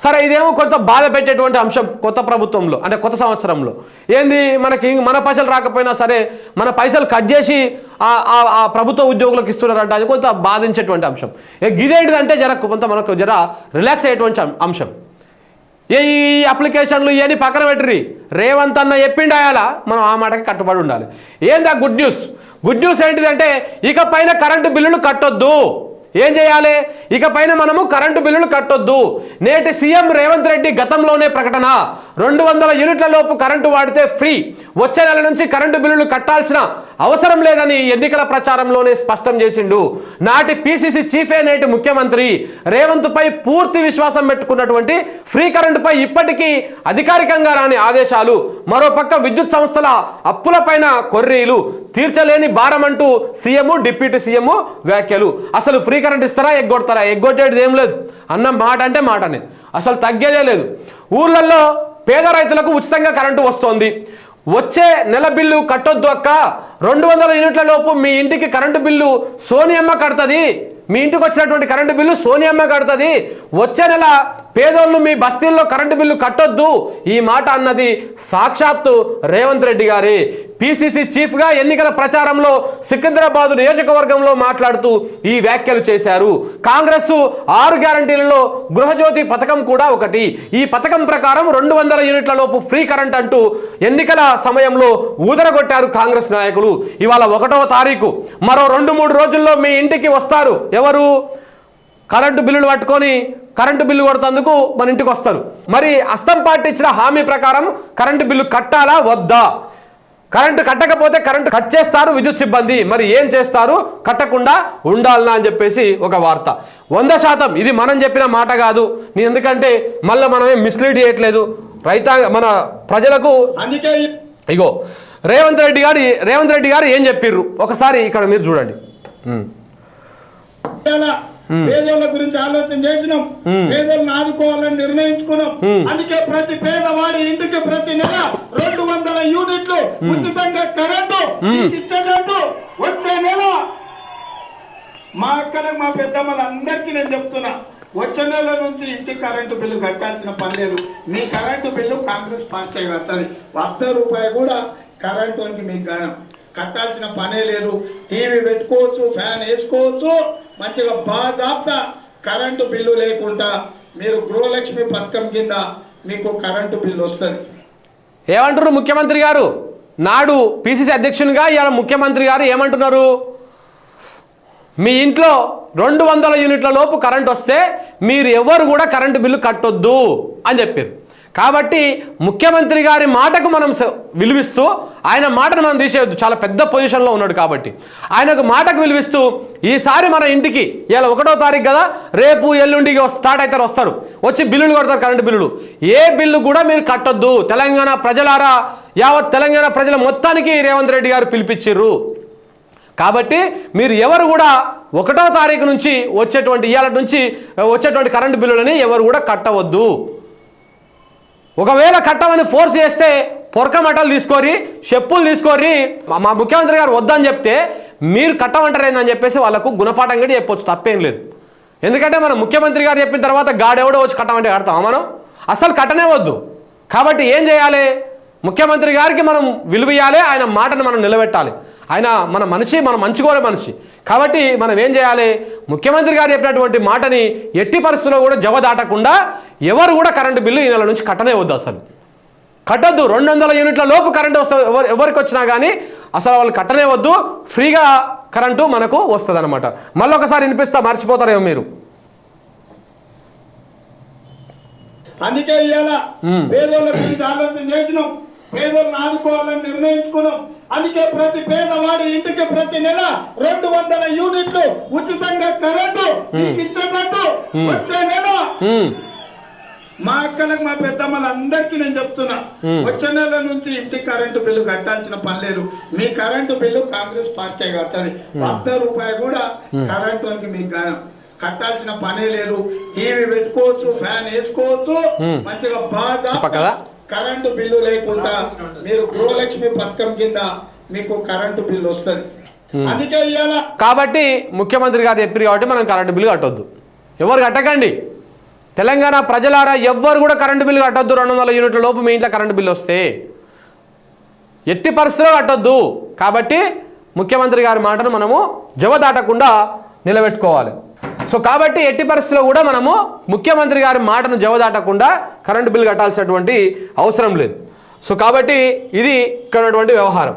సరే ఇదేమో కొంత బాధ పెట్టేటువంటి అంశం కొత్త ప్రభుత్వంలో అంటే కొత్త సంవత్సరంలో. ఏంది? మనకి మన పైసలు రాకపోయినా సరే మన పైసలు కట్ చేసి ఆ- ఆ ప్రభుత్వ ఉద్యోగులకు ఇస్తున్నారంట అది కొంత బాధించేటువంటి అంశం. ఏ గిదేంటిదంటే జర కొంత మనకు జర రిలాక్స్ అయ్యేటువంటి అంశం. ఏ ఈ అప్లికేషన్లు ఇవన్నీ పక్కన పెట్టిరి రేవంత్ అన్న చెప్పిండాయాలా మనం ఆ మాటకి కట్టుబడి ఉండాలి. ఏందా గుడ్ న్యూస్? గుడ్ న్యూస్ ఏంటిదంటే ఇక పైన కరెంటు బిల్లులు కట్టొద్దు. ఏం చేయాలి? ఇక పైన మనము కరెంటు బిల్లులు కట్టొద్దు. నేటి సీఎం రేవంత్ రెడ్డి గతంలోనే ప్రకటన. రెండు వందల యూనిట్ల లోపు కరెంటు వాడితే ఫ్రీ. వచ్చే నెల నుంచి కరెంటు బిల్లులు కట్టాల్సిన అవసరం లేదని ఎన్నికల ప్రచారంలోనే స్పష్టం చేసిండు. నాటి పిసిసి చీఫే నేటి ముఖ్యమంత్రి రేవంత్ పై పూర్తి విశ్వాసం పెట్టుకున్నటువంటి ఫ్రీ కరెంటుపై ఇప్పటికీ అధికారికంగా రాని ఆదేశాలు మరోపక్క విద్యుత్ సంస్థల అప్పులపైన కొర్రీలు తీర్చలేని భారం అంటూ సీఎం డిప్యూటీ సీఎం వ్యాఖ్యలు. అసలు ఫ్రీ కరెంట్ ఇస్తారా ఎగ్గొడతారా? ఎగ్గొట్టేది ఏం లేదు. అన్న మాట అంటే మాటనే. అసలు తగ్గేదే లేదు. ఊర్లలో పేద రైతులకు ఉచితంగా కరెంటు వస్తోంది. వచ్చే నెల బిల్లు కట్టొద్దు అక్క. రెండు వందల యూనిట్ల లోపు మీ ఇంటికి కరెంటు బిల్లు సోనియమ్మ కడుతుంది. మీ ఇంటికి వచ్చినటువంటి కరెంటు బిల్లు సోనియమ్మ కడుతుంది. వచ్చే నెల పేదోళ్ళు మీ బస్తీల్లో కరెంటు బిల్లు కట్టొద్దు. ఈ మాట అన్నది సాక్షాత్తు రేవంత్ రెడ్డి గారి. పిసిసి చీఫ్గా ఎన్నికల ప్రచారంలో సికింద్రాబాద్ నియోజకవర్గంలో మాట్లాడుతూ ఈ వ్యాఖ్యలు చేశారు. కాంగ్రెస్ ఆరు గ్యారంటీలలో గృహజ్యోతి పథకం కూడా ఒకటి. ఈ పథకం ప్రకారం రెండు వందల యూనిట్ల లోపు ఫ్రీ కరెంట్ అంటూ ఎన్నికల సమయంలో ఊదరగొట్టారు కాంగ్రెస్ నాయకులు. ఇవాళ ఒకటవ తారీఖు. మరో రెండు మూడు రోజుల్లో మీ ఇంటికి వస్తారు. ఎవరు? కరెంటు బిల్లులు పట్టుకొని కరెంటు బిల్లు కొడుతందుకు మన ఇంటికి వస్తారు. మరి అస్తం పార్టీ ఇచ్చిన హామీ ప్రకారం కరెంటు బిల్లు కట్టాలా? వద్దా? కరెంటు కట్టకపోతే కరెంటు కట్ చేస్తారు విద్యుత్ సిబ్బంది. మరి ఏం చేస్తారు? కట్టకుండా ఉండాలనా అని చెప్పేసి ఒక వార్త. వంద శాతం ఇది మనం చెప్పిన మాట కాదు. నేను ఎందుకంటే మళ్ళీ మనమే మిస్లీడ్ చేయట్లేదు రైతాంగ మన ప్రజలకు ఇగో రేవంత్ రెడ్డి గారు రేవంత్ రెడ్డి గారు ఏం చెప్పిర్రు? ఒకసారి ఇక్కడ మీరు చూడండి. పేదోళ్ళ గురించి ఆలోచన చేసినాం. పేదోళ్ళని ఆదుకోవాలని నిర్ణయించుకున్నాం. అందుకే ప్రతి పేదవాడి ఇంటికి ప్రతి నెల రెండు వందల యూనిట్లు ఉచితంగా కరెంటు మీకు ఇచ్చేటట్టు వచ్చే నెల మా అక్కలకు మా పెద్దమ్మలందరికీ నేను చెప్తున్నా. వచ్చే నెల నుంచి ఇంటి కరెంటు బిల్లు కట్టాల్సిన పని లేదు. మీ కరెంటు బిల్లు కాంగ్రెస్ పార్టీ కట్టాలి వంద రూపాయలు కూడా కరెంటు మీకు కట్టాల్సిన పనే లేదు. టీవీ పెట్టుకోవచ్చు ఫ్యాన్ వేసుకోవచ్చు. మంచిగా బాగా కరెంటు బిల్లు లేకుండా మీరు గృహలక్ష్మి పథకం కింద మీకు కరెంటు బిల్లు వస్తుంది. ఏమంటారు ముఖ్యమంత్రి గారు? నాడు పిసిసి అధ్యక్షునిగా ఇవాళ ముఖ్యమంత్రి గారు ఏమంటున్నారు? మీ ఇంట్లో రెండు వందల యూనిట్ల లోపు కరెంట్ వస్తే మీరు ఎవరు కూడా కరెంటు బిల్లు కట్టొద్దు అని చెప్పారు. కాబట్టి ముఖ్యమంత్రి గారి మాటకు మనం స- విలువిస్తూ ఆయన మాటను మనం తీసేయద్దు. చాలా పెద్ద పొజిషన్లో ఉన్నాడు కాబట్టి. ఆయనకు మాటకు విలువిస్తూ ఈసారి మన ఇంటికి ఇలా ఒకటో తారీఖు కదా రేపు ఎల్లుండికి స్టార్ట్ అవుతారు వస్తారు. వచ్చి బిల్లులు కడతారు కరెంటు బిల్లులు. ఏ బిల్లు కూడా మీరు కట్టొద్దు. తెలంగాణ ప్రజలారా యావత్ తెలంగాణ ప్రజల మొత్తానికి రేవంత్ రెడ్డి గారు పిలిపించిర్రు కాబట్టి మీరు ఎవరు కూడా ఒకటో తారీఖు నుంచి వచ్చేటువంటి ఇవాళ నుంచి వచ్చేటువంటి కరెంటు బిల్లులని ఎవరు కూడా కట్టవద్దు. ఒకవేళ కట్టమని ఫోర్స్ చేస్తే పొరక మటలు చెప్పులు తీసుకోరి మా- ముఖ్యమంత్రి గారు వద్దని చెప్తే మీరు కట్టమంటారేందని చెప్పేసి వాళ్ళకు గుణపాఠం కూడా చెప్పొచ్చు తప్పేం లేదు. ఎందుకంటే మనం ముఖ్యమంత్రి గారు చెప్పిన తర్వాత గాడెవడో వచ్చి కట్టమంటే కడతామా మనం. అసలు కట్టనే వద్దు. కాబట్టి ఏం చేయాలి? ముఖ్యమంత్రి గారికి మనం విలువ ఇవ్వాలి ఆయన మాటను మనం నిలబెట్టాలి. ఆయన మన మనిషి మన మంచి కోరే మనిషి. కాబట్టి మనం ఏం చేయాలి? ముఖ్యమంత్రి గారు చెప్పినటువంటి మాటని ఎట్టి పరిస్థితుల్లో కూడా జవ దాటకుండా ఎవరు కూడా కరెంటు బిల్లు ఈ నెల నుంచి కట్టనే వద్దు అసలు. కట్టొద్దు. రెండు వందల యూనిట్ల లోపు కరెంటు వస్తే ఎవరు ఎవరికి వచ్చినా కానీ అసలు వాళ్ళు కట్టనే వద్దు. ఫ్రీగా కరెంటు మనకు వస్తుంది అనమాట మళ్ళీ ఒకసారి వినిపిస్తా మర్చిపోతారేమో మీరు. అందుకే ఇవాళ పేదోళ్ళ గురించి ఆలోచన చేసినాం. పేదోళ్ళని ఆదుకోవాలని నిర్ణయించుకున్నాం. అందుకే ప్రతి పేదవాడి ఇంటికి ప్రతి నెల రెండు వందల యూనిట్లు ఉచితంగా కరెంటు మీకు ఇచ్చేటట్టు వచ్చే నెల. మా అక్కలకు మా పెద్దమ్మలందరికీ నేను చెప్తున్నా. వచ్చే నెల నుంచి ఇంటి కరెంటు బిల్లు కట్టాల్సిన పని లేదు. మీ కరెంటు బిల్లు కాంగ్రెస్ పార్టీ కట్టాలి వంద రూపాయలు కూడా కరెంటు మీకు గానం కట్టాల్సిన పనే లేదు. టీవీ పెట్టుకోవచ్చు ఫ్యాన్ వేసుకోవచ్చు. మంచిగా బాగా? కరెంటు బిల్లు లేకుండా మీరు గృహలక్ష్మి పథకం కింద మీకు కరెంటు బిల్లు వస్తుంది. అందుకే కాబట్టి ముఖ్యమంత్రి గారు చెప్పారు కాబట్టి మనం కరెంటు బిల్లు కట్టొద్దు. ఎవరు కట్టకండి. తెలంగాణ ప్రజలారా ఎవ్వరు కూడా కరెంటు బిల్లు కట్టొద్దు. రెండు వందల యూనిట్ల లోపు మీ ఇంట్లో కరెంటు బిల్లు వస్తే ఎట్టి పరిస్థితిలో కట్టొద్దు. కాబట్టి ముఖ్యమంత్రి గారి మాటను మనము జవదాటకుండా నిలబెట్టుకోవాలి. సో కాబట్టి ఎట్టి పరిస్థితిలో కూడా మనము ముఖ్యమంత్రి గారి మాటను జవదాటకుండా కరెంటు బిల్లు కట్టాల్సినటువంటి అవసరం లేదు. సో కాబట్టి ఇది ఇక్కడ ఉన్నటువంటి వ్యవహారం.